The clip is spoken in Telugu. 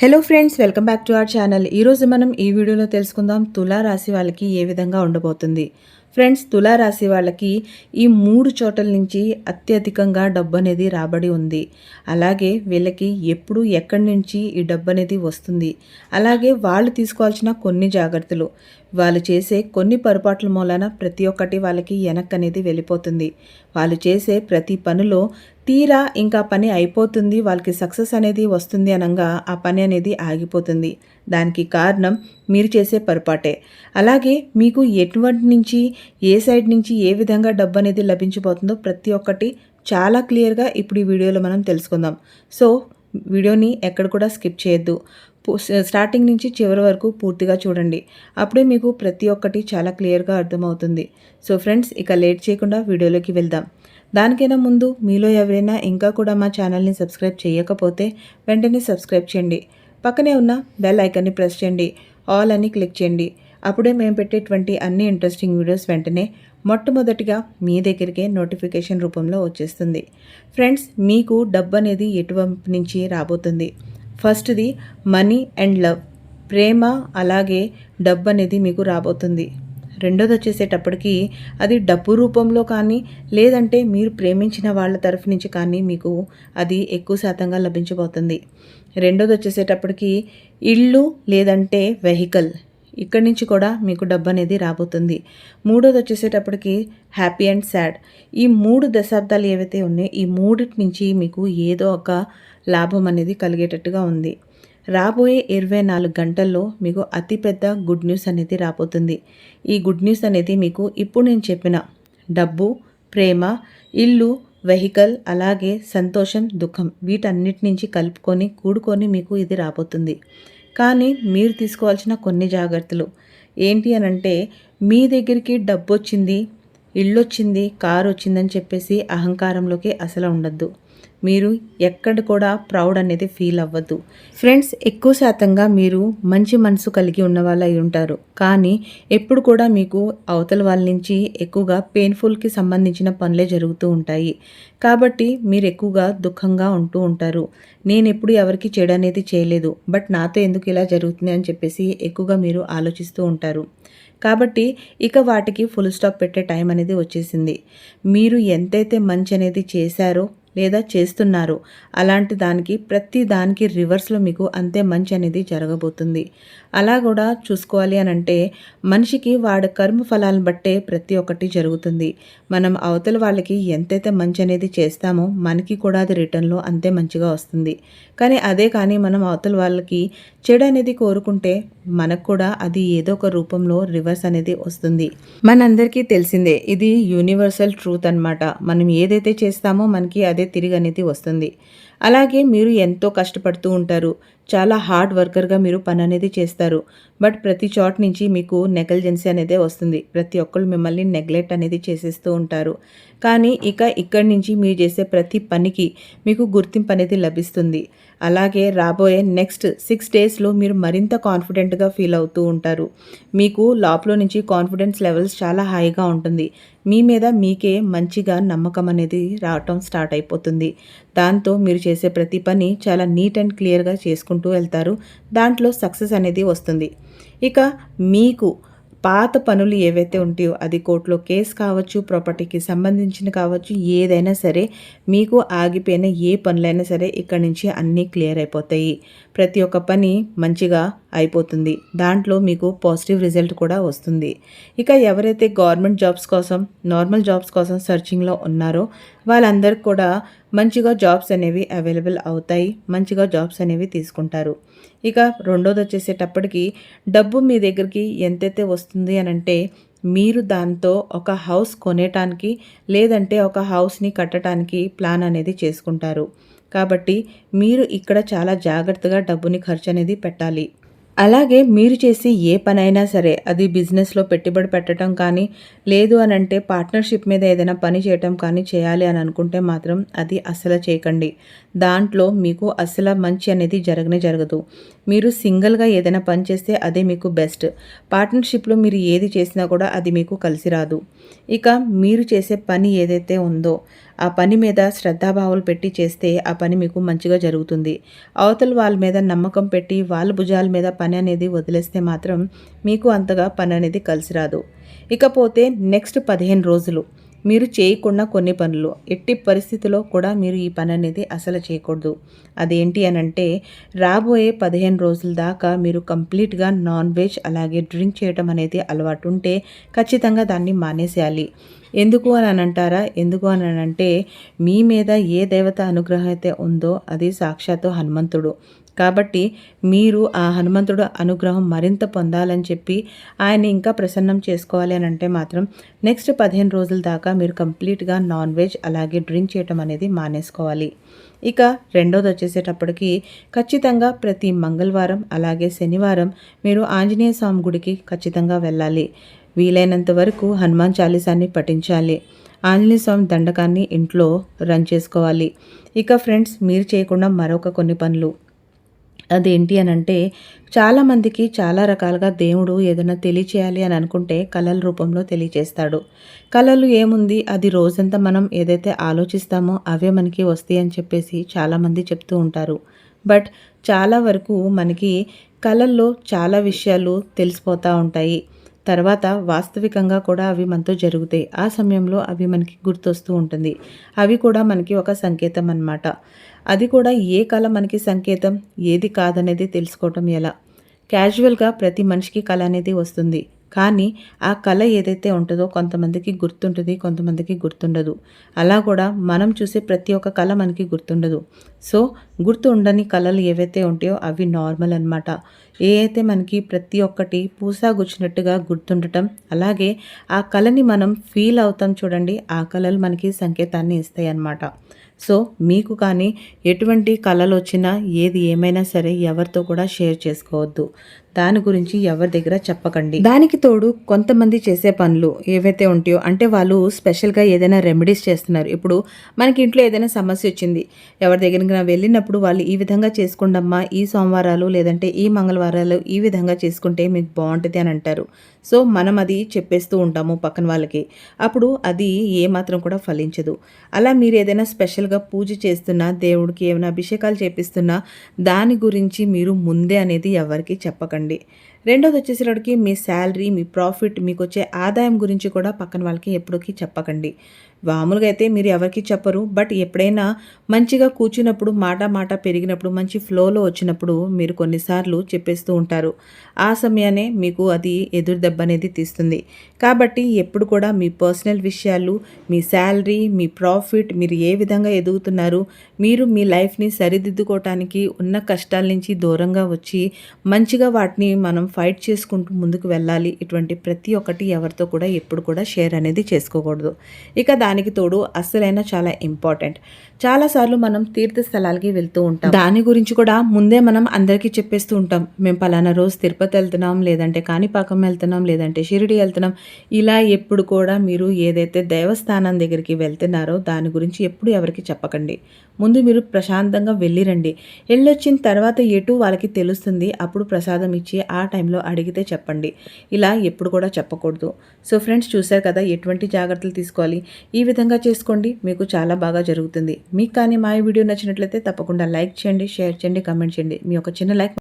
Hello friends welcome back to our channel ఈరోజు మనం ఈ వీడియోలో తెలుసుకుందాం తులా రాశి వాళ్ళకి ఏ విధంగా ఉండబోతుంది. ఫ్రెండ్స్ తులా రాశి వాళ్ళకి ఈ మూడు చోట్ల నుంచి అత్యధికంగా డబ్బు అనేది రాబడి ఉంది. అలాగే వీళ్ళకి ఎప్పుడు ఎక్కడి నుంచి ఈ డబ్బు అనేది వస్తుంది. అలాగే వాళ్ళు తీసుకోవాల్సిన కొన్ని జాగ్రత్తలు. వాళ్ళు చేసే కొన్ని పొరపాట్ల మూలన ప్రతి ఒక్కటి వాళ్ళకి వెనక్కి అనేది వెళ్ళిపోతుంది. వాళ్ళు చేసే ప్రతి పనిలో తీరా ఇంకా పని అయిపోతుంది వాళ్ళకి సక్సెస్ అనేది వస్తుంది అనగా ఆ పని అనేది ఆగిపోతుంది. దానికి కారణం మీరు చేసే పొరపాటే. అలాగే మీకు ఎటువంటి నుంచి ఏ సైడ్ నుంచి ఏ విధంగా డబ్బు అనేది లభించబోతుందో ప్రతి ఒక్కటి చాలా క్లియర్గా ఇప్పుడు ఈ వీడియోలో మనం తెలుసుకుందాం. సో వీడియోని ఎక్కడ కూడా స్కిప్ చేయొద్దు. స్టార్టింగ్ నుంచి చివరి వరకు పూర్తిగా చూడండి. అప్పుడే మీకు ప్రతి ఒక్కటి చాలా క్లియర్గా అర్థమవుతుంది. సో ఫ్రెండ్స్ ఇక లేట్ చేయకుండా వీడియోలోకి వెళ్దాం. దానికైనా ముందు మీలో ఎవరైనా ఇంకా కూడా మా ఛానల్ని సబ్స్క్రైబ్ చేయకపోతే వెంటనే సబ్స్క్రైబ్ చేయండి. పక్కనే ఉన్న బెల్ ఐకాన్ని ప్రెస్ చేయండి. ఆల్ అని క్లిక్ చేయండి. అప్పుడే మేము పెట్టేటువంటి అన్ని ఇంట్రెస్టింగ్ వీడియోస్ వెంటనే మొట్టమొదటిగా మీ దగ్గరికే నోటిఫికేషన్ రూపంలో వచ్చేస్తుంది. ఫ్రెండ్స్ మీకు డబ్బు అనేది ఎటువంటి నుంచి రాబోతుంది? ఫస్ట్ది మనీ అండ్ లవ్. ప్రేమ అలాగే డబ్బు అనేది మీకు రాబోతుంది. రెండోది వచ్చేసేటప్పటికి అది డబ్బు రూపంలో కానీ లేదంటే మీరు ప్రేమించిన వాళ్ళ తరఫు నుంచి కానీ మీకు అది ఎక్కువ శాతంగా లభించబోతుంది. రెండోది వచ్చేసేటప్పటికి ఇల్లు లేదంటే వెహికల్. ఇక్కడి నుంచి కూడా మీకు డబ్బు అనేది రాబోతుంది. మూడోది వచ్చేసేటప్పటికి హ్యాపీ అండ్ సాడ్. ఈ మూడు దశాబ్దాలు ఏవైతే ఉన్నాయో ఈ మూడిటి నుంచి మీకు ఏదో ఒక లాభం అనేది కలిగేటట్టుగా ఉంది. రాబోయే ఇరవై నాలుగు గంటల్లో మీకు అతిపెద్ద గుడ్ న్యూస్ అనేది రాబోతుంది. ఈ గుడ్ న్యూస్ అనేది మీకు ఇప్పుడు నేను చెప్పిన డబ్బు ప్రేమ ఇల్లు వెహికల్ అలాగే సంతోషం దుఃఖం వీటన్నిటి నుంచి కలుపుకొని కూడుకొని మీకు ఇది రాబోతుంది. కానీ మీరు తీసుకోవాల్సిన కొన్ని జాగ్రత్తలు. ఏంటి అని అంటే మీ దగ్గరికి డబ్బు వచ్చింది ఇల్లు వచ్చింది కారు వచ్చిందని చెప్పేసి అహంకారంలోకి అసలు ఉండద్దు. మీరు ఎక్కడ కూడా ప్రౌడ్ అనేది ఫీల్ అవ్వద్దు. ఫ్రెండ్స్ ఎక్కువ శాతంగా మీరు మంచి మనసు కలిగి ఉన్న వాళ్ళు అయి ఉంటారు. కానీ ఎప్పుడు కూడా మీకు అవతల వాళ్ళ నుంచి ఎక్కువగా పెయిన్ఫుల్కి సంబంధించిన పనులే జరుగుతూ ఉంటాయి. కాబట్టి మీరు ఎక్కువగా దుఃఖంగా ఉంటూ ఉంటారు. నేను ఎప్పుడు ఎవరికి చెడు అనేది చేయలేదు. బట్ నాతో ఎందుకు ఇలా జరుగుతుంది అని చెప్పేసి ఎక్కువగా మీరు ఆలోచిస్తూ ఉంటారు. కాబట్టి ఇక వాటికి ఫుల్ స్టాప్ పెట్టే టైం అనేది వచ్చేసింది. మీరు ఎంతైతే మంచి అనేది చేశారో లేదా చేస్తున్నారు. అలాంటి దానికి ప్రతి దానికి రివర్స్లో మీకు అంతే మంచి అనేది జరగబోతుంది. అలా కూడా చూసుకోవాలి అని అంటే మనిషికి వాడి కర్మ ఫలాలను బట్టే ప్రతి ఒక్కటి జరుగుతుంది. మనం అవతల వాళ్ళకి ఎంతైతే మంచి అనేది చేస్తామో మనకి కూడా అది రిటర్న్లో అంతే మంచిగా వస్తుంది. కానీ అదే కానీ మనం అవతల వాళ్ళకి చెడు అనేది కోరుకుంటే మనకు కూడా అది ఏదో ఒక రూపంలో రివర్స్ అనేది వస్తుంది. మనందరికీ తెలిసిందే ఇది యూనివర్సల్ ట్రూత్ అన్నమాట. మనం ఏదైతే చేస్తామో మనకి అదే తిరిగి అనేది వస్తుంది. అలాగే మీరు ఎంతో కష్టపడుతూ ఉంటారు. చాలా హార్డ్ వర్కర్గా మీరు పని అనేది చేస్తారు. బట్ ప్రతి చోట నుంచి మీకు నెగ్లిజెన్సీ అనేది వస్తుంది. ప్రతి ఒక్కళ్ళు మిమ్మల్ని నెగ్లెక్ట్ అనేది చేసేస్తూ ఉంటారు. కానీ ఇక ఇక్కడి నుంచి మీరు చేసే ప్రతి పనికి మీకు గుర్తింపు అనేది లభిస్తుంది. అలాగే రాబోయే నెక్స్ట్ సిక్స్ డేస్లో మీరు మరింత కాన్ఫిడెంట్గా ఫీల్ అవుతూ ఉంటారు. మీకు లోపల నుంచి కాన్ఫిడెన్స్ లెవెల్స్ చాలా హైగా ఉంటుంది. మీ మీద మీకే మంచిగా నమ్మకం అనేది రావటం స్టార్ట్ అయిపోతుంది. దాంతో మీరు చేసే ప్రతి పని చాలా నీట్ అండ్ క్లియర్గా చేసుకుంటారు చేసుకుంటూ వెళ్తారు. దాంట్లో సక్సెస్ అనేది వస్తుంది. ఇక మీకు పాత పనులు ఏవైతే ఉంటాయో అది కోర్టులో కేసు కావచ్చు ప్రాపర్టీకి సంబంధించిన కావచ్చు ఏదైనా సరే మీకు ఆగిపోయిన ఏ పనులైనా సరే ఇక్కడ నుంచి అన్నీ క్లియర్ అయిపోతాయి. ప్రతి ఒక్క పని మంచిగా అయిపోతుంది. దాంట్లో మీకు పాజిటివ్ రిజల్ట్ కూడా వస్తుంది. ఇక ఎవరైతే గవర్నమెంట్ జాబ్స్ కోసం నార్మల్ జాబ్స్ కోసం సర్చింగ్లో ఉన్నారో వాళ్ళందరికీ కూడా మంచిగా జాబ్స్ అనేవి అవైలబుల్ అవుతాయి. మంచిగా జాబ్స్ అనేవి తీసుకుంటారు. ఇక రెండోది వచ్చేసేటప్పటికి డబ్బు మీ దగ్గరికి ఎంతైతే వస్తుంది అని అంటే మీరు దాంతో ఒక హౌస్ కొనేటానికి లేదంటే ఒక హౌస్ని కట్టడానికి ప్లాన్ అనేది చేసుకుంటారు. కాబట్టి మీరు ఇక్కడ చాలా జాగ్రత్తగా డబ్బుని ఖర్చు అనేది పెట్టాలి. అలాగే మీరు చేసి ఏ పనైనా సరే అది బిజినెస్లో పెట్టుబడి పెట్టడం కానీ లేదు అని అంటే పార్ట్నర్షిప్ మీద ఏదైనా పని చేయటం కానీ చేయాలి అని అనుకుంటే మాత్రం అది అస్సలు చేయకండి. దాంట్లో మీకు అస్సలు మంచి అనేది జరగనే జరగదు. మీరు సింగిల్గా ఏదైనా పని చేస్తే అదే మీకు బెస్ట్. పార్ట్నర్షిప్లో మీరు ఏది చేసినా కూడా అది మీకు కలిసి రాదు. ఇక మీరు చేసే పని ఏదైతే ఉందో ఆ పని మీద శ్రద్ధాభావాలు పెట్టి చేస్తే ఆ పని మీకు మంచిగా జరుగుతుంది. అవతల వాళ్ళ మీద నమ్మకం పెట్టి వాళ్ళ భుజాల మీద పని అనేది వదిలేస్తే మాత్రం మీకు అంతగా పని అనేది కలిసి రాదు. ఇకపోతే నెక్స్ట్ పదిహేను రోజులు. మీరు చేయకుండా కొన్ని పనులు. ఎట్టి పరిస్థితిలో కూడా మీరు ఈ పని అనేది అసలు చేయకూడదు. అదేంటి అని అంటే రాబోయే పదిహేను రోజుల దాకా మీరు కంప్లీట్గా నాన్ వెజ్ అలాగే డ్రింక్ చేయటం అనేది అలవాటు ఉంటే ఖచ్చితంగా దాన్ని మానేసేయాలి. ఎందుకు అని అంటారా ఎందుకు అని అంటే మీ మీద ఏ దేవత అనుగ్రహం అయితే ఉందో అది సాక్షాత్తు హనుమంతుడు. కాబట్టి మీరు ఆ హనుమంతుడు అనుగ్రహం మరింత పొందాలని చెప్పి ఆయన ఇంకా ప్రసన్నం చేసుకోవాలి అని అంటే మాత్రం నెక్స్ట్ పదిహేను రోజుల దాకా మీరు కంప్లీట్గా నాన్ వెజ్ అలాగే డ్రింక్ చేయటం అనేది మానేసుకోవాలి. ఇక రెండోది వచ్చేసేటప్పటికి ఖచ్చితంగా ప్రతి మంగళవారం అలాగే శనివారం మీరు ఆంజనేయ స్వామి గుడికి ఖచ్చితంగా వెళ్ళాలి. వీలైనంత వరకు హనుమాన్ చాలీసాన్ని పఠించాలి. ఆంజనేయ స్వామి దండకాన్ని ఇంట్లో రన్ చేసుకోవాలి. ఇక ఫ్రెండ్స్ మీరు చేయకుండా మరొక కొన్ని పనులు. అదేంటి అని అంటే చాలామందికి చాలా రకాలుగా దేవుడు ఏదైనా తెలియచేయాలి అని అనుకుంటే కళల రూపంలో తెలియచేస్తాడు. కళలు ఏముంది? అది రోజంతా మనం ఏదైతే ఆలోచిస్తామో అవే మనకి వస్తాయి అని చెప్పేసి చాలామంది చెప్తూ ఉంటారు. బట్ చాలా వరకు మనకి కళల్లో చాలా విషయాలు తెలిసిపోతూ ఉంటాయి. తర్వాత వాస్తవికంగా కూడా అవి మనతో జరుగుతాయి. ఆ సమయంలో అవి మనకి గుర్తొస్తూ ఉంటుంది. అవి కూడా మనకి ఒక సంకేతం అన్నమాట. అది కూడా ఏ కళ మనకి సంకేతం? ఏది కాదనేది తెలుసుకోవటం ఎలా? క్యాజువల్గా ప్రతి మనిషికి కళ అనేది వస్తుంది. కానీ ఆ కళ ఏదైతే ఉంటుందో కొంతమందికి గుర్తుంటుంది కొంతమందికి గుర్తుండదు. అలా కూడా మనం చూసే ప్రతి ఒక్క కళ మనకి గుర్తుండదు. సో గుర్తు ఉండని కళలు ఏవైతే ఉంటాయో అవి నార్మల్ అనమాట ఏ అయితే మనకి ప్రతి ఒక్కటి పూసా గుచ్చినట్టుగా గుర్తుండటం అలాగే ఆ కళని మనం ఫీల్ అవుతాం చూడండి ఆ కళలు మనకి సంకేతాన్ని ఇస్తాయి అన్నమాట సో మీకు కానీ ఎటువంటి కళలు వచ్చినా ఏది ఏమైనా సరే ఎవరితో కూడా షేర్ చేసుకోవద్దు. దాని గురించి ఎవరి దగ్గర చెప్పకండి. దానికి తోడు కొంతమంది చేసే పనులు ఏవైతే ఉంటాయో అంటే వాళ్ళు స్పెషల్గా ఏదైనా రెమెడీస్ చేస్తున్నారు. ఇప్పుడు మనకి ఇంట్లో ఏదైనా సమస్య వచ్చింది ఎవరి దగ్గరికి వెళ్ళినప్పుడు వాళ్ళు ఈ విధంగా చేసుకోండమ్మా ఈ సోమవారాలు లేదంటే ఈ మంగళవారాలు ఈ విధంగా చేసుకుంటే మీకు బాగుంటుంది అని అంటారు. సో మనం అది చెప్పేస్తూ ఉంటాము పక్కన వాళ్ళకి. అప్పుడు అది ఏమాత్రం కూడా ఫలించదు. అలా మీరు ఏదైనా స్పెషల్ స్పెషల్గా పూజ చేస్తున్నా దేవుడికి ఏమైనా అభిషేకాలు చేపిస్తున్నా దాని గురించి మీరు ముందే అనేది ఎవరికి చెప్పకండి. రెండోది వచ్చేసరికి మీ శాలరీ మీ ప్రాఫిట్ మీకు వచ్చే ఆదాయం గురించి కూడా పక్కన వాళ్ళకి ఎప్పటికీ చెప్పకండి. మామూలుగా అయితే మీరు ఎవరికి చెప్పరు బట్ ఎప్పుడైనా మంచిగా కూర్చున్నప్పుడు మాట మాట పెరిగినప్పుడు మంచి ఫ్లోలో వచ్చినప్పుడు మీరు కొన్నిసార్లు చెప్పేస్తూ ఉంటారు. ఆ సమయానే మీకు అది ఎదురు దెబ్బ అనేది తీస్తుంది. కాబట్టి ఎప్పుడు కూడా మీ పర్సనల్ విషయాలు మీ శాలరీ మీ ప్రాఫిట్ మీరు ఏ విధంగా ఎదుగుతున్నారు మీరు మీ లైఫ్ని సరిదిద్దుకోవటానికి ఉన్న కష్టాల నుంచి దూరంగా వచ్చి మంచిగా వాటిని మనం ఫైట్ చేసుకుంటూ ముందుకు వెళ్ళాలి. ఇటువంటి ప్రతి ఒక్కటి ఎవరితో కూడా ఎప్పుడు కూడా షేర్ అనేది చేసుకోకూడదు. ఇక దానికి తోడు అస్సలైన చాలా ఇంపార్టెంట్. చాలాసార్లు మనం తీర్థ స్థలాలకి వెళ్తూ ఉంటాం. దాని గురించి కూడా ముందే మనం అందరికీ చెప్పేస్తూ ఉంటాం. మేము పలానా రోజు తిరుపతి వెళ్తున్నాం లేదంటే కాణిపాకం వెళ్తున్నాం లేదంటే షిరిడి వెళ్తున్నాం. ఇలా ఎప్పుడు కూడా మీరు ఏదైతే దేవస్థానం దగ్గరికి వెళ్తున్నారో దాని గురించి ఎప్పుడు ఎవరికి చెప్పకండి. ముందు మీరు ప్రశాంతంగా వెళ్ళిరండి. వెళ్ళొచ్చిన తర్వాత ఎటు వాళ్ళకి తెలుస్తుంది అప్పుడు ప్రసాదం ఇచ్చి ఆ టైం టైంలో అడిగితే చెప్పండి. ఇలా ఎప్పుడు కూడా చెప్పకూడదు. సో ఫ్రెండ్స్ చూశారు కదా ఎటువంటి జాగ్రత్తలు తీసుకోవాలి? ఈ విధంగా చేసుకోండి. మీకు చాలా బాగా జరుగుతుంది. మీకు కానీ మా వీడియో నచ్చినట్లయితే తప్పకుండా లైక్ చేయండి షేర్ చేయండి కమెంట్ చేయండి. మీ ఒక చిన్న లైక్